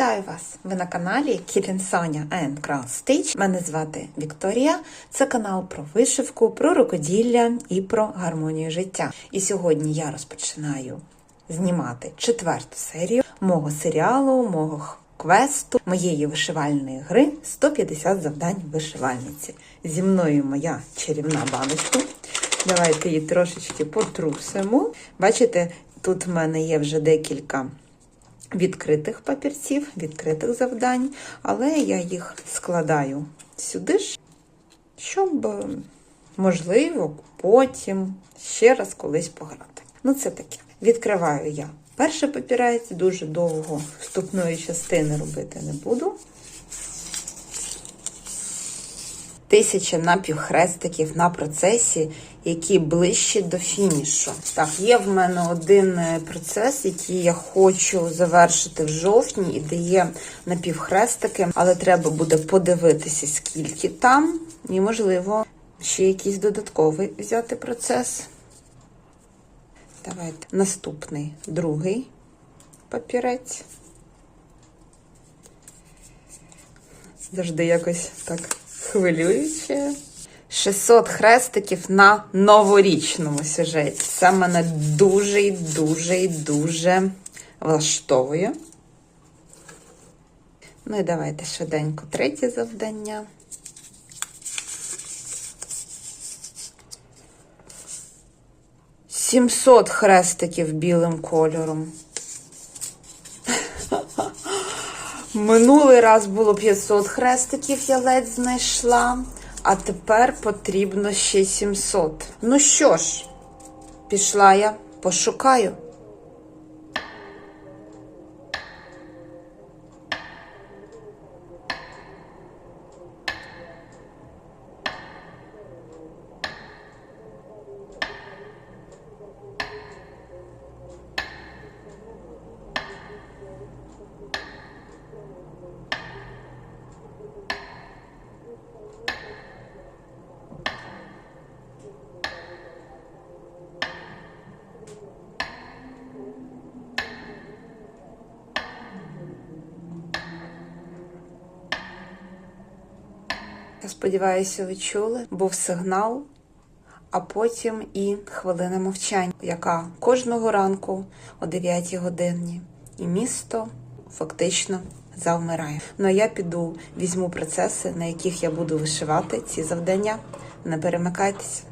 Вітаю вас! Ви на каналі Кітен Соня and Crown Stitch. Мене звати Вікторія. Це канал про вишивку, про рукоділля і про гармонію життя. І сьогодні я розпочинаю знімати четверту серію мого серіалу, мого квесту, моєї вишивальної гри 150 завдань вишивальниці. Зі мною моя чарівна баночка. Давайте її трошечки потрусимо. Бачите, тут в мене є вже декілька відкритих папірців, відкритих завдань, але я їх складаю сюди ж, щоб, можливо, потім ще раз колись пограти. Ну, це таке. Відкриваю я перший папірець, дуже довго вступної частини робити не буду. Тисяча напівхрестиків на процесі, які ближчі до фінішу. Так, є в мене один е, процес, який я хочу завершити в жовтні, і дає напівхрестики, але треба буде подивитися, скільки там, і, можливо, ще якийсь додатковий взяти процес. Давайте наступний другий папірець. Завжди якось так хвилююче. 600 хрестиків на новорічному сюжеті. Це мене дуже дуже дуже влаштовує. Ну і давайте швиденько третє завдання. Сімсот хрестиків білим кольором. Минулий раз було 500 хрестиків, я ледь знайшла, а тепер потрібно ще 700. Ну що ж, пішла я, пошукаю. Сподіваюся, ви чули. Був сигнал, а потім і хвилина мовчання, яка кожного ранку о 9 годині, і місто фактично завмирає. Ну а я піду, візьму процеси, на яких я буду вишивати ці завдання. Не перемикайтеся.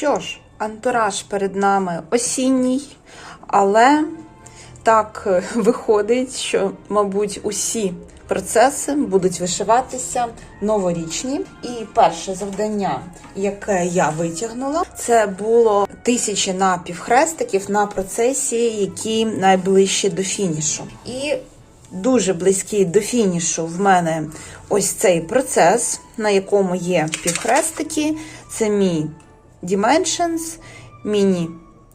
Що ж, антураж перед нами осінній, але так е, виходить, що, мабуть, усі процеси будуть вишиватися новорічні. І перше завдання, яке я витягнула, це було тисячі напівхрестиків на процесі, які найближчі до фінішу. І дуже близький до фінішу в мене ось цей процес, на якому є півхрестики. Це мій Dimensions, Mini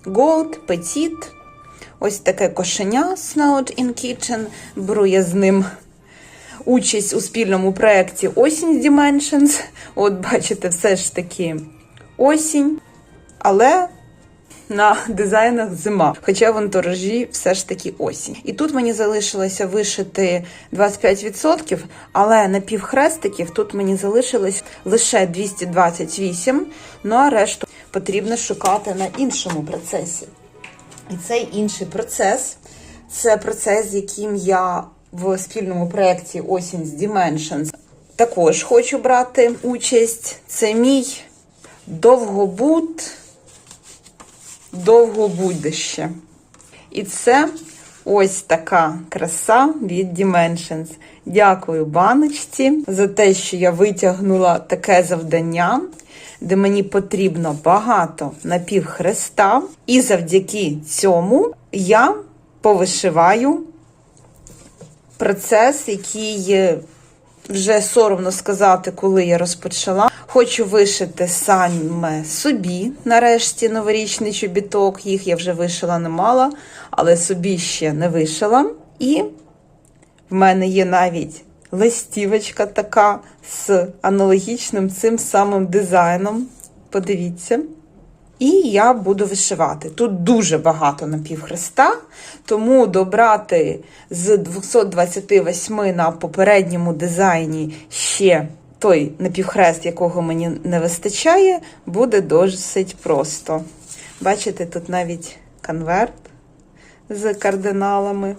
Gold, Petit. Ось таке кошеня Snout in Kitchen. Беру з ним участь у спільному проєкті Осінь Dimensions. От, бачите, все ж таки осінь. Але на дизайнах зима, хоча в антуражі все ж таки осінь. І тут мені залишилося вишити 25%, але на півхрестиків тут мені залишилось лише 228, ну а решту потрібно шукати на іншому процесі. І цей інший процес це процес, з яким я в спільному проєкті Осінь з Dimensions також хочу брати участь. Це мій довгобуд довгобудище. І це ось така краса від Dimensions. Дякую баночці за те, що я витягнула таке завдання, де мені потрібно багато напівхреста. І завдяки цьому я повишиваю процес, який вже соромно сказати, коли я розпочала. Хочу вишити саме собі, нарешті, новорічний чобіток. Їх я вже вишила немало, але собі ще не вишила. І в мене є навіть листівочка така з аналогічним цим самим дизайном. Подивіться. І я буду вишивати. Тут дуже багато напівхреста, тому добрати з 228 на попередньому дизайні ще той напівхрест, якого мені не вистачає, буде досить просто. Бачите, тут навіть конверт з кардиналами.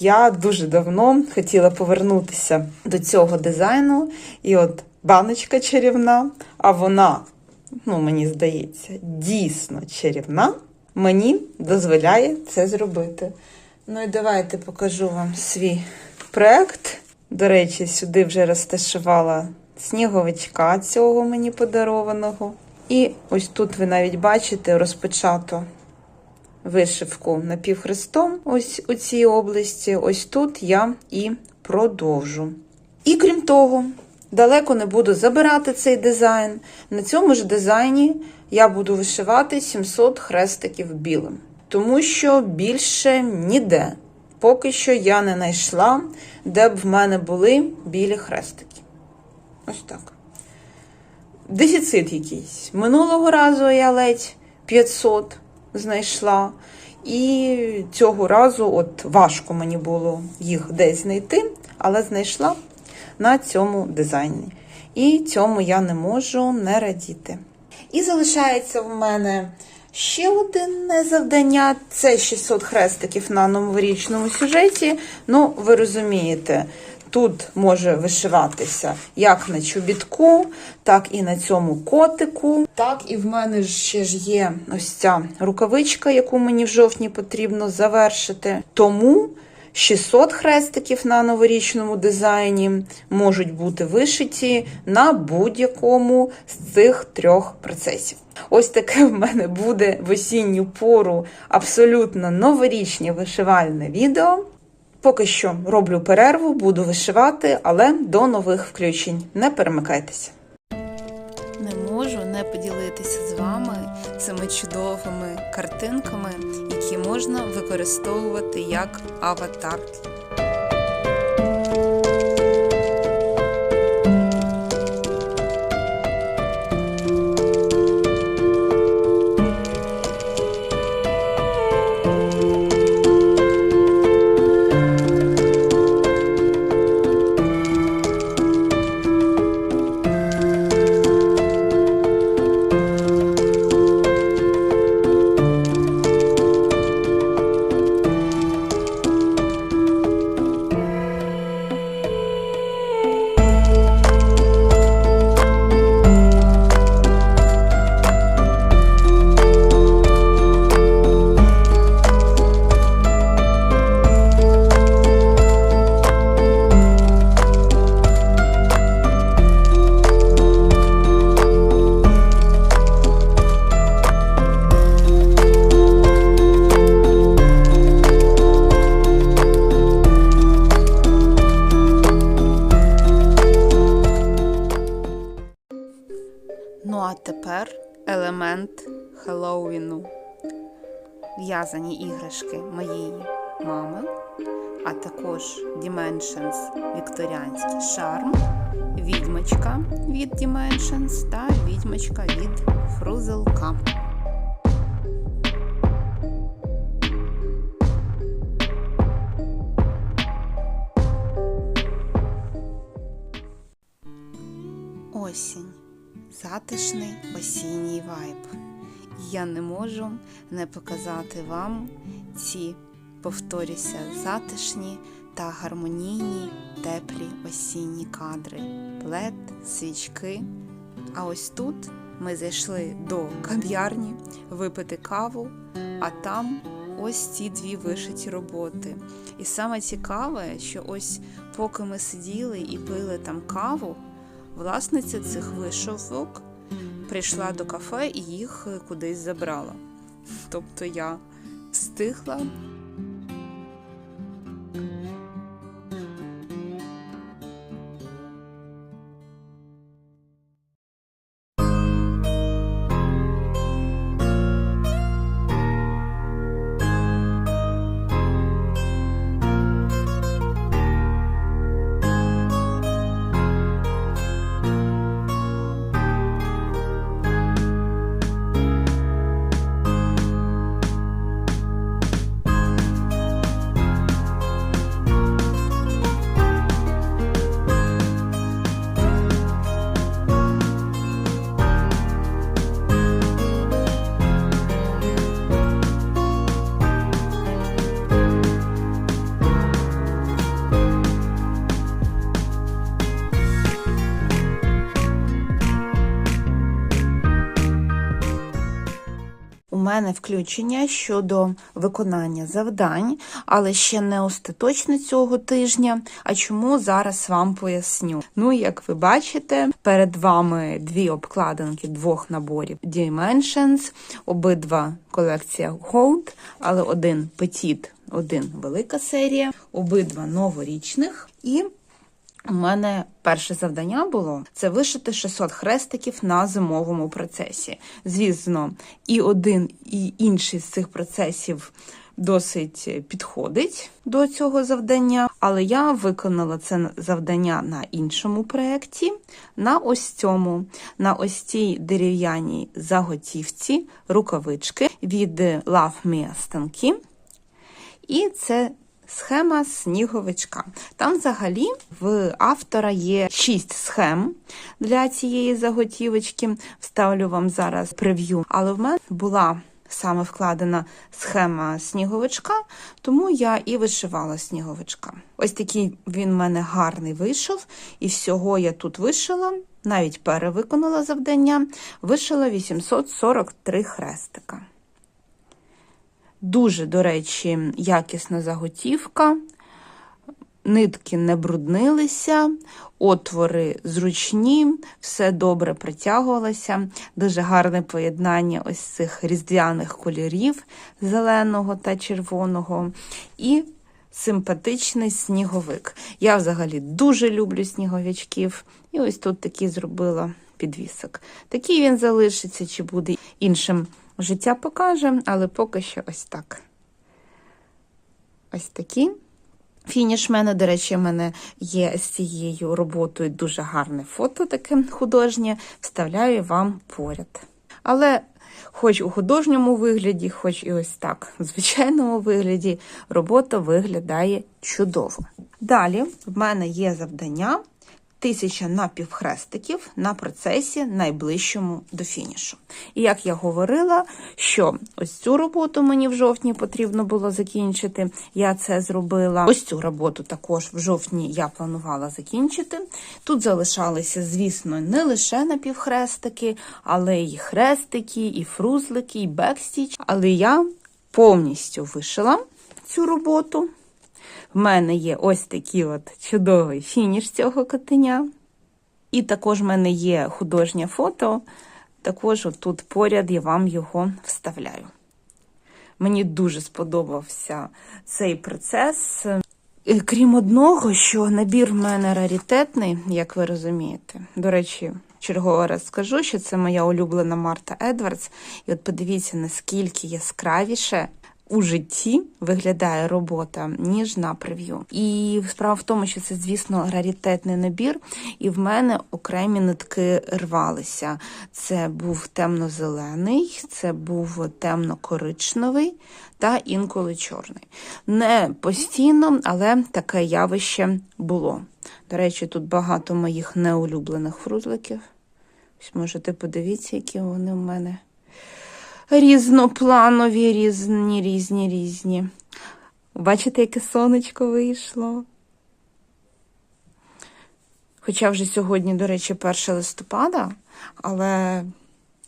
Я дуже давно хотіла повернутися до цього дизайну, і от баночка чарівна, а вона ну мені здається, дійсно чарівна, мені дозволяє це зробити. Ну і давайте покажу вам свій проект. До речі, сюди вже розташувала сніговичка цього мені подарованого. І ось тут ви навіть бачите розпочато вишивку напівхрестом, ось у цій області. Ось тут я і продовжу. І крім того, далеко не буду забирати цей дизайн. На цьому ж дизайні я буду вишивати 700 хрестиків білим, тому що більше ніде. Поки що я не знайшла, де б в мене були білі хрестики. Ось так. Дефіцит якийсь. Минулого разу я ледь 500 знайшла. І цього разу от важко мені було їх десь знайти, але знайшла на цьому дизайні. І цьому я не можу не радіти. І залишається в мене ще одне завдання це 600 хрестиків на новорічному сюжеті. Ну, ви розумієте, тут може вишиватися як на чобітку, так і на цьому котику. Так, і в мене ще ж є ось ця рукавичка, яку мені в жовтні потрібно завершити. Тому 600 хрестиків на новорічному дизайні можуть бути вишиті на будь-якому з цих трьох процесів. Ось таке в мене буде в осінню пору абсолютно новорічне вишивальне відео. Поки що роблю перерву, буду вишивати, але до нових включень. Не перемикайтеся. Не можу не поділитися з вами цими чудовими картинками, які можна використовувати як аватарки. Хеллоуіну. В'язані іграшки моєї мами, а також Dimensions Вікторіанський шарм, відьмочка від Dimensions та відьмочка від Фрузелка. Осінь. Затишний осінній вайб. Я не можу не показати вам ці, повторюся, затишні та гармонійні теплі осінні кадри, плед, свічки. А ось тут ми зайшли до кав'ярні випити каву, а там ось ці дві вишиті роботи. І саме цікаве, що ось поки ми сиділи і пили там каву, власниця цих вишивок прийшла до кафе і їх кудись забрала. Тобто я встигла мене включення щодо виконання завдань, але ще не остаточно цього тижня. А чому зараз вам поясню? Ну, як ви бачите, перед вами дві обкладинки двох наборів Dimensions, обидва колекція Hold, але один Petit, один велика серія, обидва новорічних. І у мене перше завдання було це вишити 600 хрестиків на зимовому процесі. Звісно, і один, і інший з цих процесів досить підходить до цього завдання, але я виконала це завдання на іншому проєкті, на ось цьому, на ось цій дерев'яній заготівці рукавички від Love Me станки. І це схема сніговичка. Там взагалі в автора є шість схем для цієї заготівочки. Вставлю вам зараз прев'ю. Але в мене була саме вкладена схема сніговичка, тому я і вишивала сніговичка. Ось такий він в мене гарний вийшов, і всього я тут вишила. Навіть перевиконала завдання, вишила 843 хрестика. Дуже, до речі, якісна заготівка, нитки не бруднилися, отвори зручні, все добре притягувалося. Дуже гарне поєднання ось цих різдвяних кольорів зеленого та червоного. І симпатичний сніговик. Я взагалі дуже люблю сніговичків. І ось тут такий зробила підвісок. Такий він залишиться, чи буде іншим життя покаже, але поки що ось так. Ось такі. Фініш мене, до речі, в мене є з цією роботою дуже гарне фото, таке художнє, вставляю вам поряд. Але хоч у художньому вигляді, хоч і ось так, у звичайному вигляді, робота виглядає чудово. Далі в мене є завдання тисяча напівхрестиків на процесі найближчому до фінішу. І як я говорила, що ось цю роботу мені в жовтні потрібно було закінчити, я це зробила. Ось цю роботу також в жовтні я планувала закінчити. Тут залишалися, звісно, не лише напівхрестики, але й хрестики, і фрузлики, і бекстіч. Але я повністю вишила цю роботу. В мене є ось такий от чудовий фініш цього котеня. І також в мене є художнє фото. Також тут поряд я вам його вставляю. Мені дуже сподобався цей процес. Е, Крім одного, що набір в мене раритетний, як ви розумієте. До речі, черговий раз скажу, що це моя улюблена Марта Едвардс. І от подивіться, наскільки яскравіше у житті виглядає робота, ніж на прев'ю. І справа в тому, що це, звісно, раритетний набір, і в мене окремі нитки рвалися. Це був темно-зелений, це був темно-коричневий та інколи чорний. Не постійно, але таке явище було. До речі, тут багато моїх неулюблених фрузликів. Ось можете подивіться, які вони в мене різнопланові, різні, різні, різні. Бачите, яке сонечко вийшло? Хоча вже сьогодні, до речі, 1 листопада, але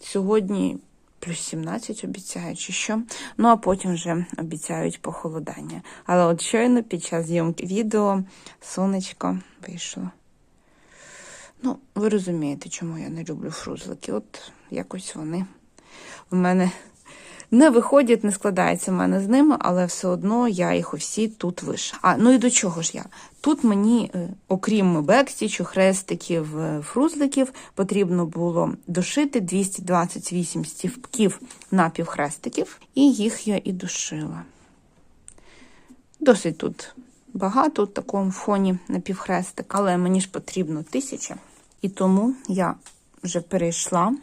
сьогодні плюс 17 обіцяють, чи що. Ну, а потім вже обіцяють похолодання. Але от щойно під час зйомки відео сонечко вийшло. Ну, ви розумієте, чому я не люблю фрузлики. От якось вони в мене не виходять, не складається в мене з ними, але все одно я їх усі тут вишила. А ну і до чого ж я? Тут мені, е, окрім бекстічу, хрестиків, е, фрузликів, потрібно було дошити 228 стівків напівхрестиків, і їх я і дошила. Досить тут багато в такому фоні напівхрестик, але мені ж потрібно тисяча. І тому я вже перейшла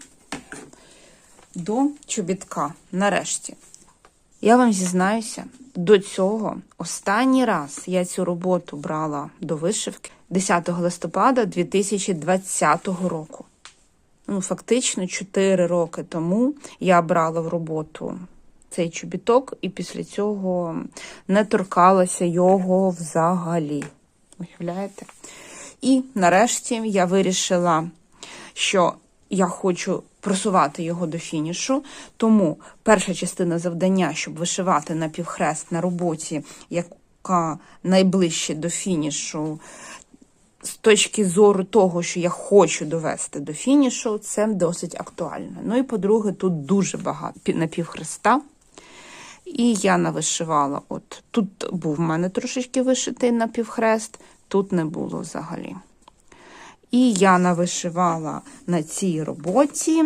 до чобітка. Нарешті. Я вам зізнаюся, до цього останній раз я цю роботу брала до вишивки 10 листопада 2020 року. Ну, фактично, 4 роки тому я брала в роботу цей чобіток, і після цього не торкалася його взагалі. Уявляєте? І нарешті я вирішила, що я хочу просувати його до фінішу. Тому перша частина завдання, щоб вишивати на півхрест на роботі, яка найближче до фінішу, з точки зору того, що я хочу довести до фінішу, це досить актуально. Ну і по-друге, тут дуже багато пі- напівхреста. І я навишивала. От тут був в мене трошечки вишитий напівхрест, тут не було взагалі. І я навишивала на цій роботі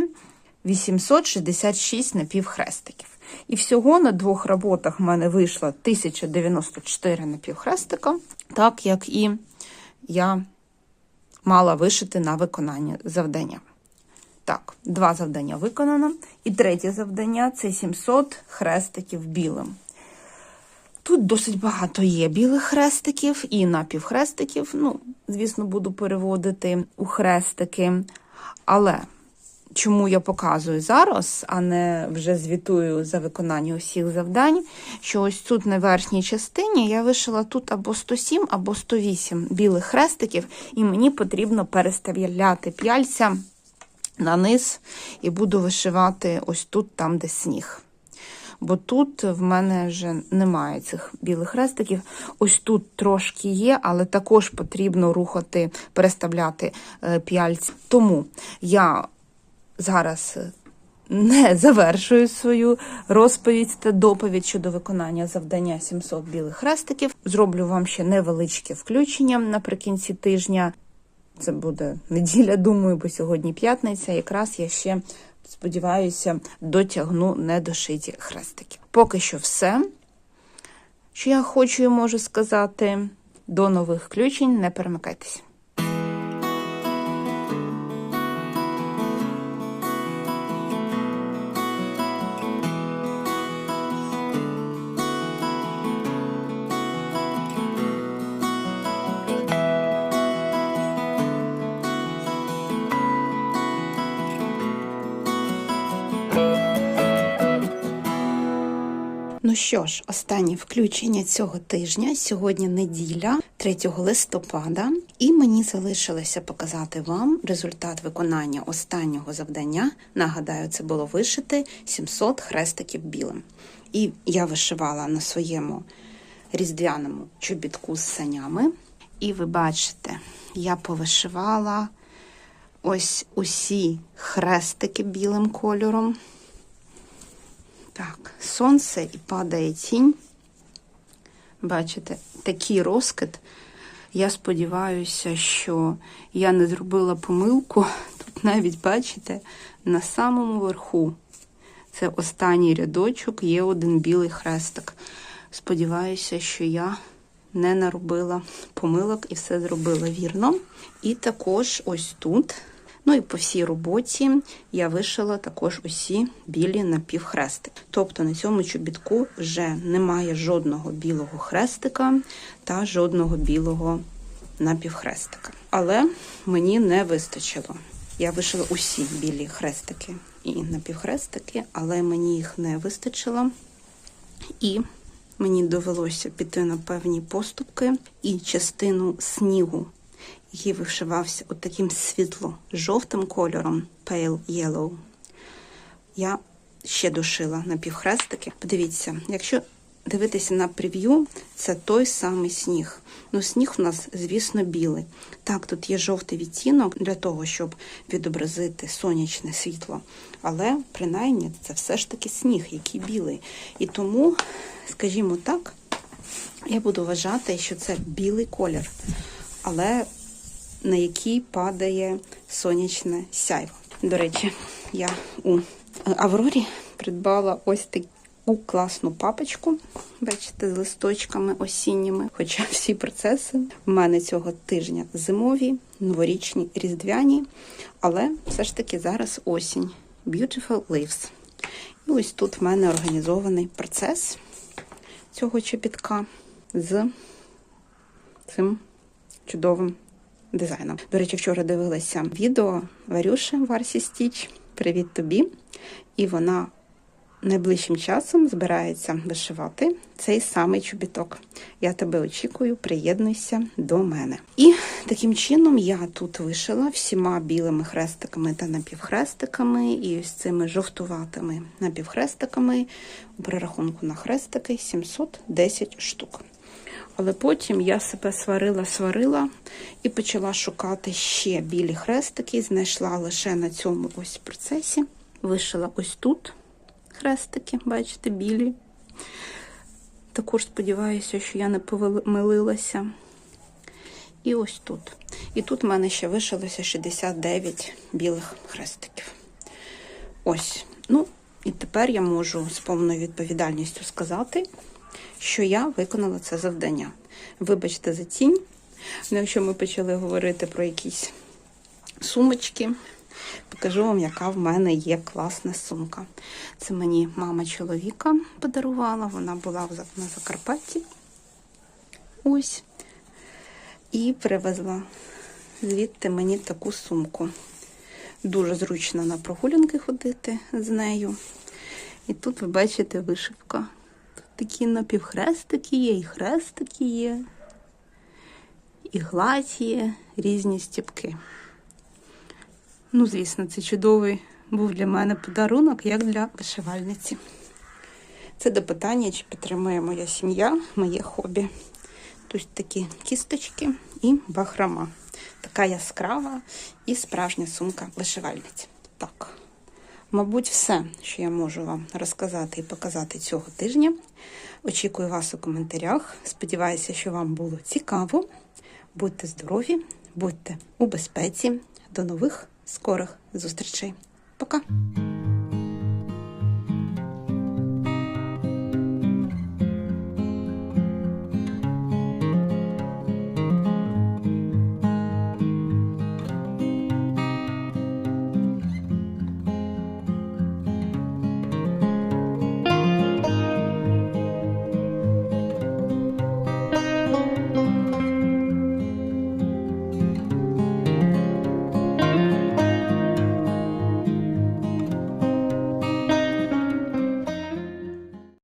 866 напівхрестиків. І всього на двох роботах в мене вийшло 1094 напівхрестика, так як і я мала вишити на виконання завдання. Так, два завдання виконано. І третє завдання це 700 хрестиків білим. Тут досить багато є білих хрестиків і напівхрестиків. Ну, звісно, буду переводити у хрестики. Але чому я показую зараз, а не вже звітую за виконання усіх завдань, що ось тут на верхній частині я вишила тут або 107, або 108 білих хрестиків, і мені потрібно переставляти п'яльця на низ і буду вишивати ось тут, там, де сніг. Бо тут в мене вже немає цих білих хрестиків. Ось тут трошки є, але також потрібно рухати, переставляти е, п'яльці. Тому я зараз е, не завершую свою розповідь та доповідь щодо виконання завдання 700 білих хрестиків. Зроблю вам ще невеличке включення наприкінці тижня. Це буде неділя, думаю, бо сьогодні п'ятниця. Якраз я ще сподіваюся дотягну недошиті хрестики. Поки що все, що я хочу і можу сказати. До нових включень, не перемикайтеся. Ну що ж, останнє включення цього тижня. Сьогодні неділя, 3 листопада, і мені залишилося показати вам результат виконання останнього завдання. Нагадаю, це було вишити 700 хрестиків білим. І я вишивала на своєму різдвяному чобітку з санями. І ви бачите, я повишивала ось усі хрестики білим кольором. Так, сонце і падає тінь. Бачите, такий розкид. Я сподіваюся, що я не зробила помилку. Тут навіть, бачите, на самому верху, це останній рядочок, є один білий хрестик. Сподіваюся, що я не наробила помилок і все зробила вірно. І також ось тут. Ну і по всій роботі я вишила також усі білі напівхрестики. Тобто на цьому чобітку вже немає жодного білого хрестика та жодного білого напівхрестика. Але мені не вистачило. Я вишила усі білі хрестики і напівхрестики, але мені їх не вистачило. І мені довелося піти на певні поступки і частину снігу який вишивався от таким світло-жовтим кольором Pale Yellow. Я ще дошила напівхрестики. Подивіться, якщо дивитися на прев'ю, це той самий сніг. Ну, сніг у нас, звісно, білий. Так, тут є жовтий відтінок для того, щоб відобразити сонячне світло. Але, принаймні, це все ж таки сніг, який білий. І тому, скажімо так, я буду вважати, що це білий колір. Але на який падає сонячне сяйво. До речі, я у Аврорі придбала ось таку класну папочку, бачите, з листочками осінніми. Хоча всі процеси в мене цього тижня зимові, новорічні, різдвяні, але все ж таки зараз осінь. Beautiful Leaves. І ось тут в мене організований процес цього чобітка з цим чудовим дизайном. До речі, вчора дивилася відео Варюши Варсі Стіч. Привіт тобі! І вона найближчим часом збирається вишивати цей самий чобіток. Я тебе очікую, приєднуйся до мене. І таким чином я тут вишила всіма білими хрестиками та напівхрестиками, і ось цими жовтуватими напівхрестиками у перерахунку на хрестики 710 штук. Але потім я себе сварила, сварила і почала шукати ще білі хрестики. Знайшла лише на цьому ось процесі. Вишила ось тут хрестики, бачите, білі. Також сподіваюся, що я не помилилася. І ось тут. І тут в мене ще вишилося 69 білих хрестиків. Ось. Ну, і тепер я можу з повною відповідальністю сказати, що я виконала це завдання. Вибачте за тінь. Ну, якщо ми почали говорити про якісь сумочки, покажу вам, яка в мене є класна сумка. Це мені мама чоловіка подарувала, вона була на Закарпатті. Ось. І привезла звідти мені таку сумку. Дуже зручно на прогулянки ходити з нею. І тут ви бачите вишивка. Такі напівхрестики є, і хрестики є, і гладь є, різні стіпки. Ну, звісно, це чудовий був для мене подарунок, як для вишивальниці. Це до питання, чи підтримує моя сім'я, моє хобі. Тут такі кісточки і бахрома. Така яскрава і справжня сумка вишивальниці. Так, мабуть, все, що я можу вам розказати і показати цього тижня. Очікую вас у коментарях. Сподіваюся, що вам було цікаво. Будьте здорові, будьте у безпеці. До нових скорих зустрічей. Пока!